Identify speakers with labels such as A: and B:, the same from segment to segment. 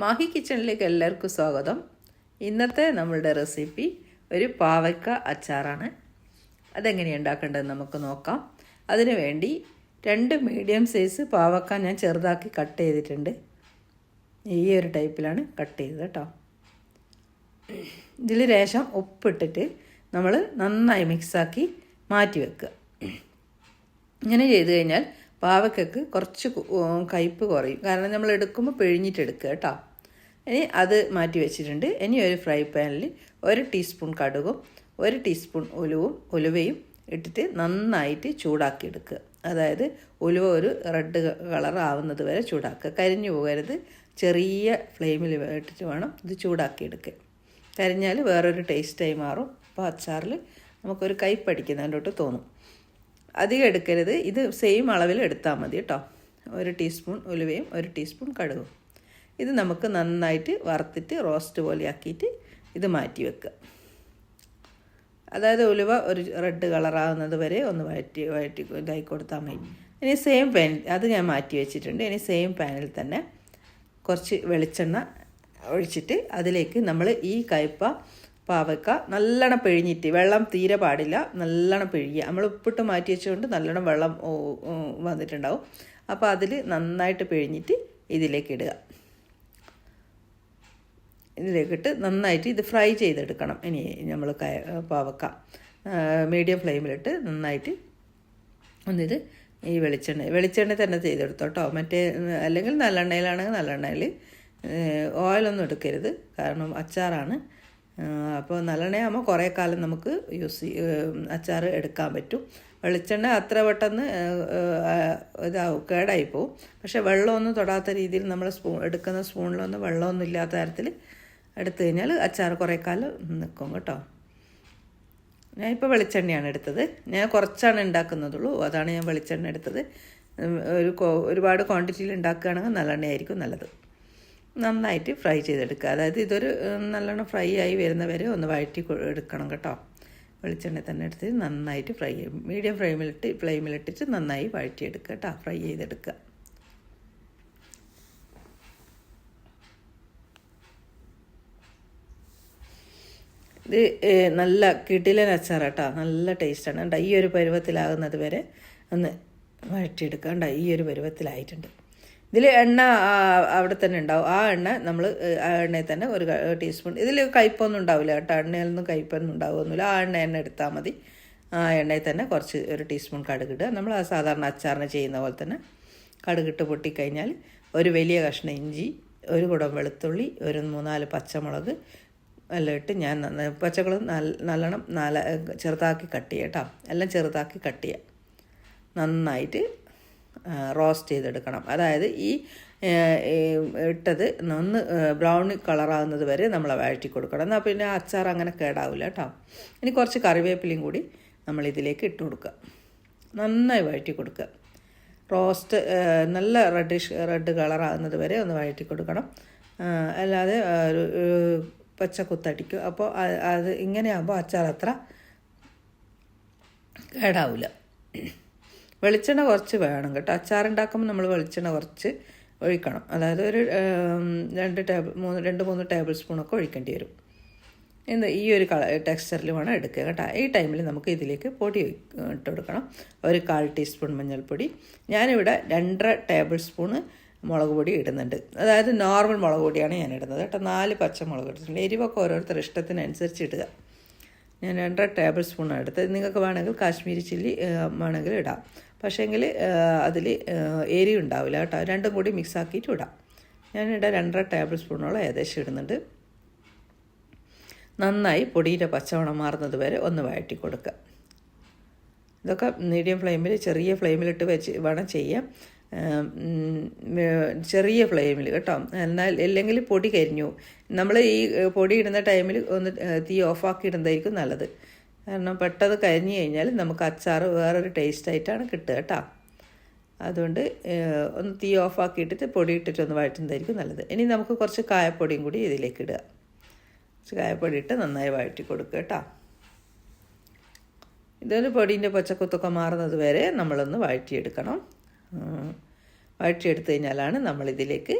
A: മാഹി കിച്ചണിലേക്ക് എല്ലാവർക്കും സ്വാഗതം. ഇന്നത്തെ നമ്മളുടെ റെസിപ്പി ഒരു പാവയ്ക്ക അച്ചാറാണ്. അതെങ്ങനെ ഉണ്ടാക്കേണ്ടതെന്ന് നമുക്ക് നോക്കാം. അതിനു വേണ്ടി രണ്ട് മീഡിയം സൈസ് പാവക്ക ഞാൻ ചെറുതാക്കി കട്ട് ചെയ്തിട്ടുണ്ട്. ഈ ഒരു ടൈപ്പിലാണ് കട്ട് ചെയ്തത് കേട്ടോ. ഇതിൽ രേഷം ഉപ്പിട്ടിട്ട് നമ്മൾ നന്നായി മിക്സാക്കി മാറ്റി വെക്കുക. ഇങ്ങനെ ചെയ്ത് കഴിഞ്ഞാൽ പാവയ്ക്കക്ക് കുറച്ച് കയ്പ്പ് കുറയും. കാരണം നമ്മൾ എടുക്കുമ്പോൾ പിഴിഞ്ഞിട്ടെടുക്കുക കേട്ടോ. ഇനി അത് മാറ്റി വെച്ചിട്ടുണ്ട്. ഇനി ഒരു ഫ്രൈ പാനിൽ ഒരു ടീസ്പൂൺ കടുകും ഒരു ടീസ്പൂൺ ഉലുവും ഉലുവയും ഇട്ടിട്ട് നന്നായിട്ട് ചൂടാക്കി എടുക്കുക അതായത് ഉലുവ ഒരു റെഡ് കളർ ആവുന്നത് വരെ ചൂടാക്കുക. കരിഞ്ഞു പോകരുത്. ചെറിയ ഫ്ലെയിമിൽ ഇട്ടിട്ട് വേണം ഇത് ചൂടാക്കി എടുക്കുക കരിഞ്ഞാൽ വേറൊരു ടേസ്റ്റായി മാറും. അപ്പോൾ അച്ചാറിൽ നമുക്കൊരു കയ്പടിക്കുന്നതിന്റെ തോന്നും. അധികം എടുക്കരുത്. ഇത് സെയിം അളവിൽ എടുത്താൽ മതി കേട്ടോ. ഒരു ടീസ്പൂൺ ഉലുവയും ഒരു ടീസ്പൂൺ കടുകും. ഇത് നമുക്ക് നന്നായിട്ട് വറുത്തിട്ട് റോസ്റ്റ് പോലെ ആക്കിയിട്ട് ഇത് മാറ്റി വെക്കുക. അതായത് ഉലുവ ഒരു റെഡ് കളറാകുന്നത് വരെ ഒന്ന് വഴറ്റി വഴറ്റി ഇതായി കൊടുത്താൽ മതി. ഇനി സെയിം പാൻ അത് ഞാൻ മാറ്റി വെച്ചിട്ടുണ്ട്. ഇനി സെയിം പാനിൽ തന്നെ കുറച്ച് വെളിച്ചെണ്ണ ഒഴിച്ചിട്ട് അതിലേക്ക് നമ്മൾ ഈ കയ്പ പാവക്ക നല്ലോണം പിഴിഞ്ഞിട്ട് വെള്ളം തീരെ പാടില്ല നല്ലോണം പിഴിയുക. നമ്മൾ ഉപ്പിട്ട് മാറ്റി വെച്ചുകൊണ്ട് നല്ലോണം വെള്ളം വന്നിട്ടുണ്ടാവും. അപ്പോൾ അതിൽ നന്നായിട്ട് പിഴിഞ്ഞിട്ട് ഇതിലേക്ക് ഇടുക. ഇതിലേക്കിട്ട് നന്നായിട്ട് ഇത് ഫ്രൈ ചെയ്തെടുക്കണം. ഇനി നമ്മൾ പാവക്ക മീഡിയം ഫ്ലെയിമിലിട്ട് നന്നായിട്ട് ഒന്നിത് ഈ വെളിച്ചെണ്ണ വെളിച്ചെണ്ണ തന്നെ ചെയ്തെടുത്തോ കേട്ടോ മറ്റേ അല്ലെങ്കിൽ നല്ലെണ്ണയിലാണെങ്കിൽ നല്ലെണ്ണയിൽ ഓയിലൊന്നും എടുക്കരുത്. കാരണം അച്ചാറാണ്. അപ്പോൾ നല്ലെണ്ണയാകുമ്പോൾ കുറേ കാലം നമുക്ക് യൂസ് അച്ചാർ എടുക്കാൻ പറ്റും. വെളിച്ചെണ്ണ അത്ര പെട്ടെന്ന് ഇതാവും കേടായിപ്പോവും പക്ഷേ വെള്ളമൊന്നും തൊടാത്ത രീതിയിൽ നമ്മൾ സ്പൂൺ എടുക്കുന്ന സ്പൂണിലൊന്നും വെള്ളമൊന്നും ഇല്ലാത്ത തരത്തിൽ എടുത്തു കഴിഞ്ഞാൽ അച്ചാർ കുറേ കാലം നിൽക്കും കേട്ടോ. ഞാൻ ഇപ്പോൾ വെളിച്ചെണ്ണയാണ് എടുത്തത്. ഞാൻ കുറച്ചാണ് ഉണ്ടാക്കുന്നതുള്ളൂ. അതാണ് ഞാൻ വെളിച്ചെണ്ണ എടുത്തത്. ഒരു ഒരുപാട് ക്വാണ്ടിറ്റിയിൽ ഉണ്ടാക്കുകയാണെങ്കിൽ നല്ലെണ്ണയായിരിക്കും നല്ലത്. നന്നായിട്ട് ഫ്രൈ ചെയ്തെടുക്കുക. അതായത് ഇതൊരു നല്ലോണം ഫ്രൈ ആയി വരുന്നവരെ ഒന്ന് വഴറ്റി എടുക്കണം കേട്ടോ. വെളിച്ചെണ്ണ തന്നെ എടുത്ത് നന്നായിട്ട് ഫ്രൈ ചെയ്യും മീഡിയം ഫ്ലെയിമിലിട്ട് ഫ്ലെയിമിലിട്ടിട്ട് നന്നായി വഴറ്റിയെടുക്കുക കേട്ടോ. ഫ്രൈ ചെയ്തെടുക്കുക. ഇത് നല്ല കിടിലൻ അച്ചാർ കേട്ടോ നല്ല ടേസ്റ്റാണ്. കണ്ട ഈ ഒരു പരുവത്തിലാകുന്നത് വരെ ഒന്ന് വഴറ്റിയെടുക്കുക കണ്ട ഈ ഒരു പരുവത്തിലായിട്ടുണ്ട്. ഇതിൽ എണ്ണ അവിടെ തന്നെ ഉണ്ടാവും. ആ എണ്ണ നമ്മൾ ആ എണ്ണയിൽ തന്നെ ഒരു ടീസ്പൂൺ. ഇതിൽ കയ്പൊന്നും ഉണ്ടാവില്ല കേട്ടോ. എണ്ണയിലൊന്നും കയ്പൊന്നും ഉണ്ടാവുമൊന്നുമില്ല. ആ എണ്ണ തന്നെ എടുത്താൽ മതി. ആ എണ്ണയിൽ തന്നെ കുറച്ച് ഒരു ടീസ്പൂൺ കടുകിടുക നമ്മൾ ആ സാധാരണ അച്ചാറിന് ചെയ്യുന്ന പോലെ തന്നെ കടുകിട്ട് പൊട്ടിക്കഴിഞ്ഞാൽ ഒരു വലിയ കഷ്ണം ഇഞ്ചി ഒരു കുടം വെളുത്തുള്ളി ഒരു മൂന്നാൽ പച്ചമുളക് എല്ലാം ഇട്ട് ഞാൻ പച്ചക്കളും നല്ലോണം നാല ചെറുതാക്കി കട്ട് ചെയ്യുക കേട്ടോ എല്ലാം ചെറുതാക്കി കട്ട് ചെയ്യുക നന്നായിട്ട് റോസ്റ്റ് ചെയ്തെടുക്കണം. അതായത് ഈ ഇട്ടത് ഒന്ന് ബ്രൗൺ കളറാകുന്നത് വരെ നമ്മൾ വഴറ്റി കൊടുക്കണം. എന്നാൽ പിന്നെ അച്ചാർ അങ്ങനെ കേടാവില്ല കേട്ടോ ഇനി കുറച്ച് കറിവേപ്പിലയും കൂടി നമ്മൾ ഇതിലേക്ക് ഇട്ട് കൊടുക്കുക. നന്നായി വഴറ്റി കൊടുക്കുക. റോസ്റ്റ് നല്ല റെഡിഷ് റെഡ് കളറാകുന്നത് വരെ ഒന്ന് വഴറ്റി കൊടുക്കണം. അല്ലാതെ ഒരു പച്ച കുത്തടിക്കും. അപ്പോൾ അത് ഇങ്ങനെയാകുമ്പോൾ അച്ചാർ അത്ര കേടാവില്ല വെളിച്ചെണ്ണ കുറച്ച് വേണം കേട്ടോ. അച്ചാറുണ്ടാക്കുമ്പോൾ നമ്മൾ വെളിച്ചെണ്ണ കുറച്ച് ഒഴിക്കണം. അതായത് ഒരു രണ്ട് ടേബിൾ മൂന്ന് രണ്ട് മൂന്ന് ടേബിൾ സ്പൂണൊക്കെ ഒഴിക്കേണ്ടി വരും. എന്ത് ഈ ഒരു കള ടെക്സ്ചറിൽ വേണം എടുക്കുക കേട്ടോ. ഈ ടൈമിൽ നമുക്ക് ഇതിലേക്ക് പൊടി ഇട്ട് കൊടുക്കണം. ഒരു കാൽ ടീസ്പൂൺ മഞ്ഞൾപ്പൊടി. ഞാനിവിടെ രണ്ടര ടേബിൾ സ്പൂണ് മുളക് പൊടി ഇടുന്നുണ്ട്. അതായത് നോർമൽ മുളക് പൊടിയാണ് ഞാൻ ഇടുന്നത് കേട്ടോ. നാല് പച്ചമുളക് ഇട്ടിട്ടുണ്ട്. എരിവൊക്കെ ഓരോരുത്തർ ഇഷ്ടത്തിനനുസരിച്ച് ഇടുക. ഞാൻ രണ്ടര ടേബിൾ സ്പൂണാണ് എടുത്തത്. നിങ്ങൾക്ക് വേണമെങ്കിൽ കാശ്മീരി ചില്ലി വേണമെങ്കിൽ ഇടാം. പക്ഷേങ്കിൽ അതിൽ എരി ഉണ്ടാവില്ല കേട്ടോ. രണ്ടും കൂടി മിക്സ് ആക്കിയിട്ട് ഇടാം. ഞാനിവിടെ രണ്ടര ടേബിൾ സ്പൂണോളം ഏകദേശം ഇടുന്നുണ്ട്. നന്നായി പൊടിയുടെ പച്ചമണം മാറുന്നത് വരെ ഒന്ന് വഴറ്റി കൊടുക്കുക. ഇതൊക്കെ മീഡിയം ഫ്ലെയിമിൽ ചെറിയ ഫ്ലെയിമിലിട്ട് വെച്ച് വേണം ചെയ്യാം ചെറിയ ഫ്ലെയിമിൽ കേട്ടോ. എന്നാൽ അല്ലെങ്കിൽ പൊടി കരിഞ്ഞു. നമ്മൾ ഈ പൊടി ഇടുന്ന ടൈമിൽ ഒന്ന് തീ ഓഫാക്കി ഇടുന്നതായിരിക്കും നല്ലത്. കാരണം പെട്ടെന്ന് കരിഞ്ഞു കഴിഞ്ഞാൽ നമുക്ക് അച്ചാർ വേറൊരു ടേസ്റ്റ് ആയിട്ടാണ് കിട്ടുക കേട്ടോ. അതുകൊണ്ട് ഒന്ന് തീ ഓഫാക്കി ഇട്ടിട്ട് പൊടി ഇട്ടിട്ട് ഒന്ന് വഴറ്റുന്നതായിരിക്കും നല്ലത്. ഇനി നമുക്ക് കുറച്ച് കായപ്പൊടിയും കൂടി ഇതിലേക്ക് ഇടുക. കുറച്ച് കായപ്പൊടി ഇട്ട് നന്നായി വഴറ്റി കൊടുക്കുക കേട്ടോ. ഇതൊരു പൊടീന്റെ പച്ചക്കുത്തൊക്കെ മാറുന്നത് വരെ നമ്മളൊന്ന് വഴറ്റിയെടുക്കണം. വഴറ്റിയെടുത്ത് കഴിഞ്ഞാലാണ് നമ്മളിതിലേക്ക്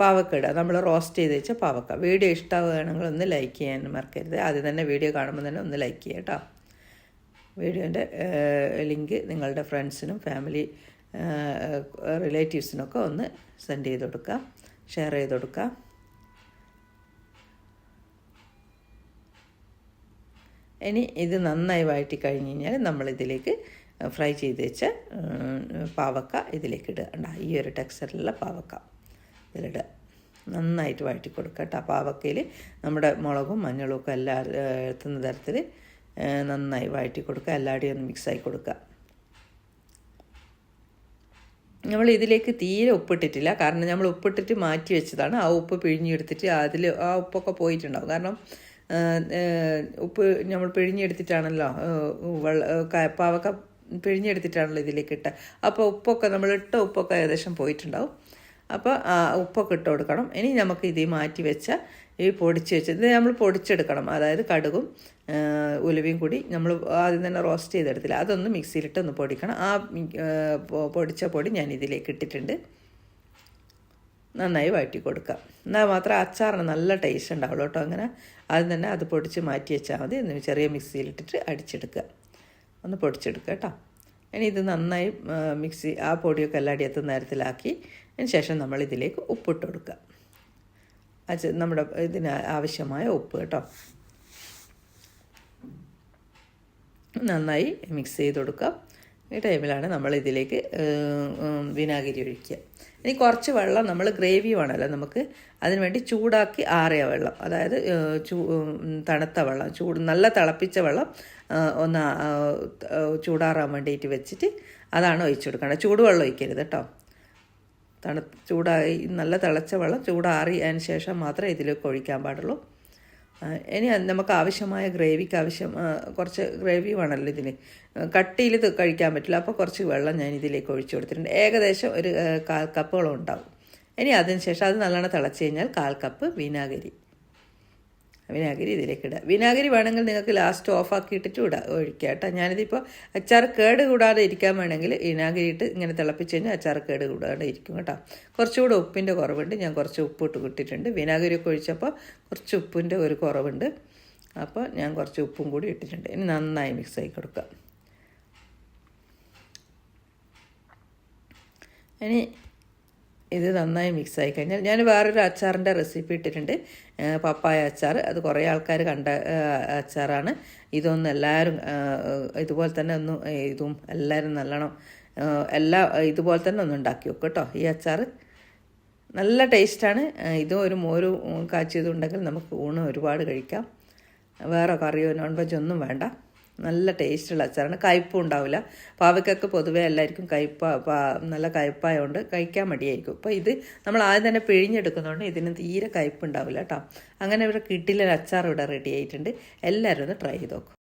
A: പാവക്ക ഇടുക നമ്മൾ റോസ്റ്റ് ചെയ്ത് വെച്ച പാവക്ക. വീഡിയോ ഇഷ്ടമാവുകയാണെങ്കിൽ ഒന്ന് ലൈക്ക് ചെയ്യാൻ മറക്കരുത്. ആദ്യം തന്നെ വീഡിയോ കാണുമ്പോൾ തന്നെ ഒന്ന് ലൈക്ക് ചെയ്യുക കേട്ടോ. വീഡിയോന്റെ ലിങ്ക് നിങ്ങളുടെ ഫ്രണ്ട്സിനും ഫാമിലി റിലേറ്റീവ്സിനൊക്കെ ഒന്ന് സെൻഡ് ചെയ്ത് കൊടുക്കുക ഷെയർ ചെയ്ത് കൊടുക്കുക. ഇനി ഇത് നന്നായി വഴറ്റി കഴിഞ്ഞ് കഴിഞ്ഞാൽ നമ്മളിതിലേക്ക് ഫ്രൈ ചെയ്ത് വെച്ച പാവക്ക ഇതിലേക്ക് ഇടുക. ഉണ്ടാ ഈ ഒരു ടെക്സ്ചറിലുള്ള പാവക്ക ഇതിലിടുക. നന്നായിട്ട് വഴറ്റി കൊടുക്കുക കേട്ടോ പാവക്കയിൽ നമ്മുടെ മുളകും മഞ്ഞളും ഒക്കെ എല്ലാം എത്തുന്ന തരത്തിൽ നന്നായി വഴറ്റി കൊടുക്കുക എല്ലാവരുടെയും ഒന്ന് മിക്സായി കൊടുക്കുക. നമ്മൾ ഇതിലേക്ക് തീരെ ഉപ്പിട്ടിട്ടില്ല. കാരണം നമ്മൾ ഉപ്പിട്ടിട്ട് മാറ്റി വെച്ചതാണ്. ആ ഉപ്പ് പിഴിഞ്ഞെടുത്തിട്ട് അതിൽ ആ ഉപ്പൊക്കെ പോയിട്ടുണ്ടാവും. കാരണം ഉപ്പ് നമ്മൾ പിഴിഞ്ഞെടുത്തിട്ടാണല്ലോ വെള്ള പാവക്ക പിഴിഞ്ഞെടുത്തിട്ടാണല്ലോ ഇതിലേക്ക് ഇട്ട. അപ്പോൾ ഉപ്പൊക്കെ നമ്മൾ ഇട്ട ഉപ്പൊക്കെ ഏകദേശം പോയിട്ടുണ്ടാവും. അപ്പോൾ ഉപ്പൊക്കെ ഇട്ട് കൊടുക്കണം. ഇനി നമുക്ക് ഇത് മാറ്റി വെച്ച ഈ പൊടിച്ച് വെച്ച് ഇത് നമ്മൾ പൊടിച്ചെടുക്കണം. അതായത് കടുകും ഉലുവയും കൂടി നമ്മൾ ആദ്യം തന്നെ റോസ്റ്റ് ചെയ്തെടുത്തില്ല. അതൊന്ന് മിക്സിയിലിട്ട് ഒന്ന് പൊടിക്കണം. ആ പൊടിച്ച പൊടി ഞാൻ ഇതിലേക്ക് ഇട്ടിട്ടുണ്ട്. നന്നായി വഴറ്റി കൊടുക്കുക. എന്നാൽ മാത്രം അച്ചാറിന് നല്ല ടേസ്റ്റ് ഉണ്ടാവുള്ളൂ കേട്ടോ. അങ്ങനെ ആദ്യം തന്നെ അത് പൊടിച്ച് മാറ്റി വെച്ചാൽ മതി. ചെറിയ മിക്സിയിലിട്ടിട്ട് അടിച്ചെടുക്കുക. ഒന്ന് പൊടിച്ചെടുക്കുക കേട്ടോ. ഇനി ഇത് നന്നായി മിക്സി ആ പൊടിയൊക്കെ എല്ലാടി എത്തുന്ന നേരത്തിലാക്കി അതിന് ശേഷം നമ്മൾ ഇതിലേക്ക് ഉപ്പിട്ട് കൊടുക്കുക. നമ്മുടെ ഇതിന് ആവശ്യമായ ഉപ്പ് കേട്ടോ. നന്നായി മിക്സ് ചെയ്ത് കൊടുക്കുക. ഈ ടൈമിലാണ് നമ്മൾ ഇതിലേക്ക് വിനാഗിരി ഒഴിക്കുക. ഇനി കുറച്ച് വെള്ളം നമ്മൾ ഗ്രേവി വേണമല്ലോ നമുക്ക്. അതിനുവേണ്ടി ചൂടാക്കി ആറിയ വെള്ളം. അതായത് ചൂ തണുത്ത വെള്ളം ചൂട് നല്ല തിളപ്പിച്ച വെള്ളം ഒന്ന് ചൂടാറാൻ വേണ്ടിയിട്ട് വെച്ചിട്ട് അതാണ് ഒഴിച്ചു കൊടുക്കേണ്ടത് ചൂടുവെള്ളം ഒഴിക്കരുത് കേട്ടോ. തണു ചൂടായി നല്ല തിളച്ച വെള്ളം ചൂടാറിയതിന് ശേഷം മാത്രമേ ഇതിലേക്ക് ഒഴിക്കാൻ പാടുള്ളൂ. ഇനി നമുക്ക് ആവശ്യമായ ഗ്രേവിക്ക് ആവശ്യം കുറച്ച് ഗ്രേവി വേണമല്ലോ ഇതിന് കട്ടിയിൽ കഴിക്കാൻ പറ്റില്ല. അപ്പോൾ കുറച്ച് വെള്ളം ഞാൻ ഇതിലേക്ക് ഒഴിച്ചു കൊടുത്തിട്ടുണ്ട്. ഏകദേശം ഒരു കാൽ കപ്പോളം ഉണ്ടാവും. ഇനി അതിന് ശേഷം അത് നല്ലോണം തിളച്ച് കഴിഞ്ഞാൽ കാൽ കപ്പ് വിനാഗിരി. വിനാഗിരി ഇതിലേക്ക് ഇടുക വിനാഗിരി വേണമെങ്കിൽ നിങ്ങൾക്ക് ലാസ്റ്റ് ഓഫ് ആക്കിയിട്ടിട്ട് ഇടുക ഒഴിക്കുക കേട്ടോ. ഞാനിതിപ്പോൾ അച്ചാർ കേട് കൂടാതെ ഇരിക്കാൻ വേണമെങ്കിൽ വിനാഗിരി ഇട്ട് ഇങ്ങനെ തിളപ്പിച്ച് കഴിഞ്ഞാൽ അച്ചാർ കേട് കൂടാതെ ഇരിക്കും കേട്ടോ. കുറച്ചുകൂടെ ഉപ്പിന്റെ കുറവുണ്ട്. ഞാൻ കുറച്ച് ഉപ്പ് ഇട്ട് കിട്ടിയിട്ടുണ്ട് വിനാഗിരി ഒക്കെ ഒഴിച്ചപ്പോൾ കുറച്ച് ഉപ്പിന്റെ ഒരു കുറവുണ്ട്. അപ്പോൾ ഞാൻ കുറച്ച് ഉപ്പും കൂടി ഇട്ടിട്ടുണ്ട്. ഇനി നന്നായി മിക്സ് ആക്കി കൊടുക്കുക ഇനി ഇത് നന്നായി മിക്സ് ആയി കഴിഞ്ഞാൽ ഞാൻ വേറൊരു അച്ചാറിന്റെ റെസിപ്പി ഇട്ടിട്ടുണ്ട്. പപ്പായ അച്ചാർ. അത് കുറേ ആൾക്കാർ കണ്ട അച്ചാറാണ്. ഇതൊന്നും എല്ലാവരും ഇതുപോലെ തന്നെ ഒന്നും ഇതും എല്ലാവരും നല്ലോണം എല്ലാ ഇതുപോലെ തന്നെ ഒന്ന് ഉണ്ടാക്കി വെക്കും കേട്ടോ ഈ അച്ചാർ നല്ല ടേസ്റ്റാണ് ഇതും ഒരു മോര് കാച്ചിയതുണ്ടെങ്കിൽ നമുക്ക് ഊണ് ഒരുപാട് കഴിക്കാം. വേറെ കറിയോ നോൺ വെജ് ഒന്നും വേണ്ട. നല്ല ടേസ്റ്റുള്ള അച്ചാറാണ്. കയ്പും ഉണ്ടാവില്ല. പാവയ്ക്കൊക്കെ പൊതുവേ എല്ലാവർക്കും കയ്പ നല്ല കയ്പായതുകൊണ്ട് കഴിക്കാൻ മടിയായിരിക്കും. അപ്പോൾ ഇത് നമ്മൾ ആദ്യം തന്നെ പിഴിഞ്ഞെടുക്കുന്നതുകൊണ്ട് ഇതിന് തീരെ കയ്പ് ഉണ്ടാവില്ല കേട്ടോ അങ്ങനെ ഇവിടെ കിട്ടില്ല അച്ചാർ ഇവിടെ റെഡി ആയിട്ടുണ്ട്. എല്ലാവരും ഒന്ന് ട്രൈ ചെയ്ത് നോക്കും.